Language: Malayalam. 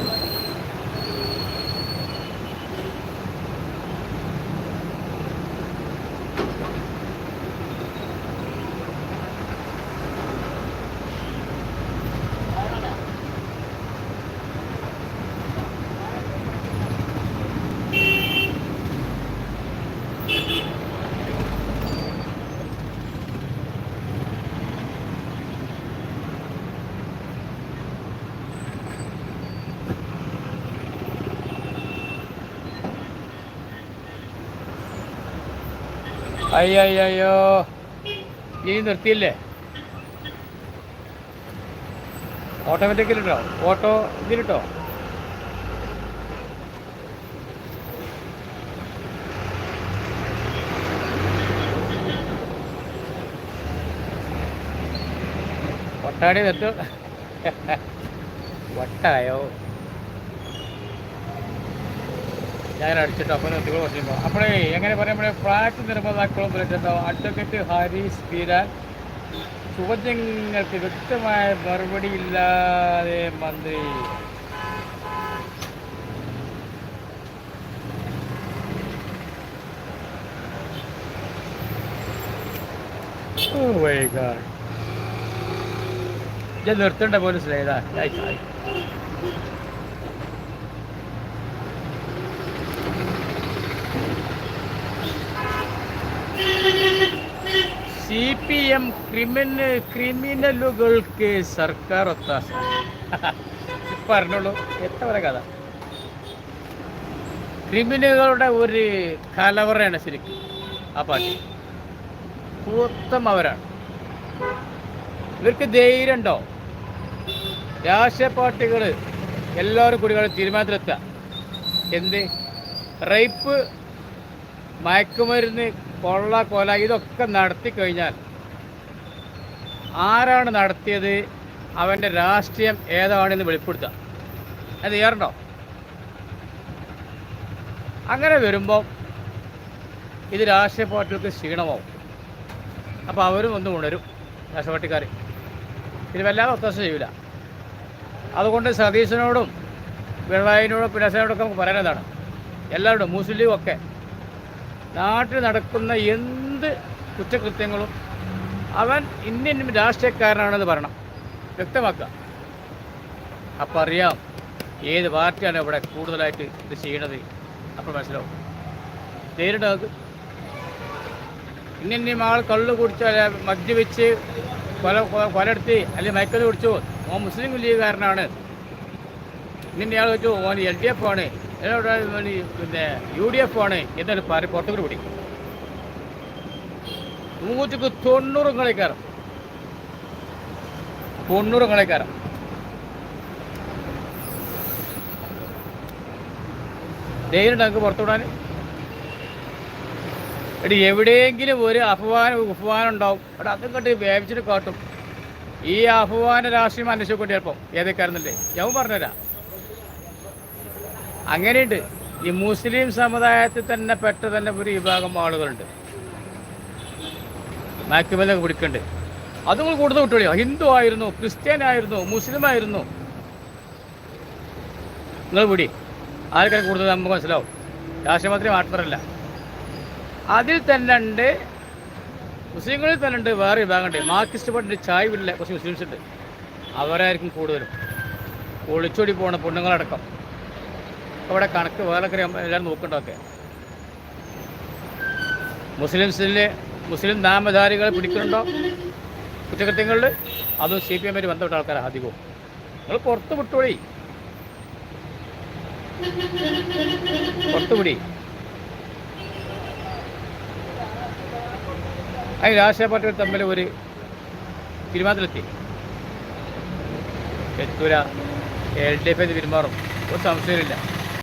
like അയ്യോ ഈ നിർത്തിയില്ലേ? ഓട്ടോമാറ്റിക്കലിട്ടോ ഓട്ടോ ഇതിലിട്ടോ? ഒട്ടാടി നിർത്തു. വട്ടായോ? ഞാൻ അടിച്ചിട്ട് അപ്പം നിർത്തിക്കോ കുറച്ചുമ്പോൾ അപ്പോഴേ എങ്ങനെ പറയുമ്പോഴേ ഫ്ലാറ്റ് നിർമ്മാതാക്കളും വിളിച്ചിട്ടുണ്ടാവും അഡ്വക്കേറ്റ് ഹാരിസ് ബീരാൻ ചോദ്യങ്ങൾക്ക് വ്യക്തമായ മറുപടി ഇല്ലാതെ മന്ത്രി. ഞാൻ നിർത്തണ്ട പോലും സ്നേഹിതാ. സി പി എം ക്രിമിന ക്രിമിനലുകൾക്ക് സർക്കാർ ഒത്താശ. പറഞ്ഞോളൂ എത്ര വരെ കഥ? ക്രിമിനലുകളുടെ ഒരു കലവറയാണ് ശരിക്കും ആ പാർട്ടി. മൊത്തം അവരാണ് ഇവർക്ക് ധൈര്യമുണ്ടോ? രാഷ്ട്രീയ പാർട്ടികൾ എല്ലാവരും കൂടി തീരുമാനത്തിലെത്തുക. എന്ത്? റേപ്പ് മയക്കുമരുന്ന് കൊള്ള കൊല ഇതൊക്കെ നടത്തി കഴിഞ്ഞാൽ ആരാണ് നടത്തിയത്? അവന്റെ രാഷ്ട്രീയം ഏതാണെന്ന് വെളിപ്പെടുത്തുക. അത് ചെയ്യാറുണ്ടോ അങ്ങനെ വരുമ്പോൾ ഇത് രാഷ്ട്രീയ പാർട്ടികൾക്ക് ക്ഷീണമാവും. അപ്പോൾ അവരും ഒന്ന് ഉണരും രാഷ്ട്രീയ പാർട്ടിക്കാർ ഇത് വല്ലാതെ ഒത്തശ ചെയ്യൂല. അതുകൊണ്ട് സതീശനോടും പിണറായിനോടും പിണറായിനോടൊക്കെ നമുക്ക് പറയാനതാണ് എല്ലാവരോടും മുസ്ലിം ഒക്കെ നാട്ടിൽ നടക്കുന്ന എന്ത് കുറ്റകൃത്യങ്ങളും അവൻ ഇന്ത്യൻ രാഷ്ട്രീയക്കാരനാണെന്ന് പറയണം. വ്യക്തമാക്കുക. അപ്പം അറിയാം ഏത് പാർട്ടിയാണ് ഇവിടെ കൂടുതലായിട്ട് ഇത് ചെയ്യണത്. അപ്പോൾ മനസ്സിലാവും. നേരിടുക ഇന്ന ഇന്ന ആൾ കള്ളു കുടിച്ച് അല്ലെ മദ്യപിച്ച് കൊല കൊലയെടുത്ത് അല്ലെങ്കിൽ മയക്കത് കുടിച്ചു? ഓൻ മുസ്ലിം ലീഗുകാരനാണ്. ഇന്ന ആൾ വെച്ചു ഓൻ എൽ ഡി എഫ് ആണ്. പിന്നെ യു ഡി എഫ് ആണ്. എന്നൊരു പാരി പുറത്തുകൂടി പിടിക്കും. നൂറ്റിക്ക് തൊണ്ണൂറ് കളിക്കാരം തൊണ്ണൂറ് കളിക്കാരം ധൈര്യം നമുക്ക് പുറത്തുവിടാൻ എടി എവിടെയെങ്കിലും ഒരു അപമാനം ഉപമാനം ഉണ്ടാവും. എടാ അതും കണ്ട് വേവിച്ചിട്ട് കാട്ടും. ഈ അഫ്വാന രാഷ്ട്രീയം അന്വേഷിക്കൊണ്ട് ചിലപ്പോൾ ഏതൊക്കെയായിരുന്നല്ലേ ഞാൻ പറഞ്ഞുതരാം. അങ്ങനെയുണ്ട്. ഈ മുസ്ലിം സമുദായത്തിൽ തന്നെ പെട്ട തന്നെ ഒരു വിഭാഗം ആളുകളുണ്ട്. മാക്സിമലൊക്കെ പിടിക്കുന്നുണ്ട് അത് കൂടുതൽ വിട്ടോളിയോ? ഹിന്ദു ആയിരുന്നു ക്രിസ്ത്യൻ ആയിരുന്നു മുസ്ലിം ആയിരുന്നു. നിങ്ങൾ പിടി. ആർക്കാരും കൂടുതൽ നമുക്ക് മനസ്സിലാവും. രാഷ്ട്രമന്ത്രി മാത്രമല്ല. അതിൽ തന്നെ ഉണ്ട് മുസ്ലിങ്ങളിൽ തന്നെ ഉണ്ട് വേറെ വിഭാഗമുണ്ട്. മാർക്സിസ്റ്റ് ചായ് ചായവില്ല കുറച്ച് മുസ്ലിംസ് ഉണ്ട്. അവരായിരിക്കും കൂടുതലും. ഒളിച്ചോടി പോണ പെണ്ണുങ്ങളടക്കം. അവിടെ കണക്ക് വേറെ എല്ലാവരും നോക്കണ്ടൊക്കെ മുസ്ലിംസിലെ മുസ്ലിം നാമധാരികളെ പിടിക്കുന്നുണ്ടോ? കുറ്റകൃത്യങ്ങളിൽ അതും സി പി എമ്മിന് ബന്ധപ്പെട്ട ആൾക്കാരാണ് അധികവും. നിങ്ങൾ പുറത്ത് വിട്ടോളി പുറത്തുപിടി അതിന് രാഷ്ട്രീയ പാർട്ടികൾ തമ്മിൽ ഒരു തീരുമാനത്തിലെത്തി. എത്തൂര എൽ ഡി എഫ് എന്ന് പെരുമാറും. ഒരു സംശയമില്ല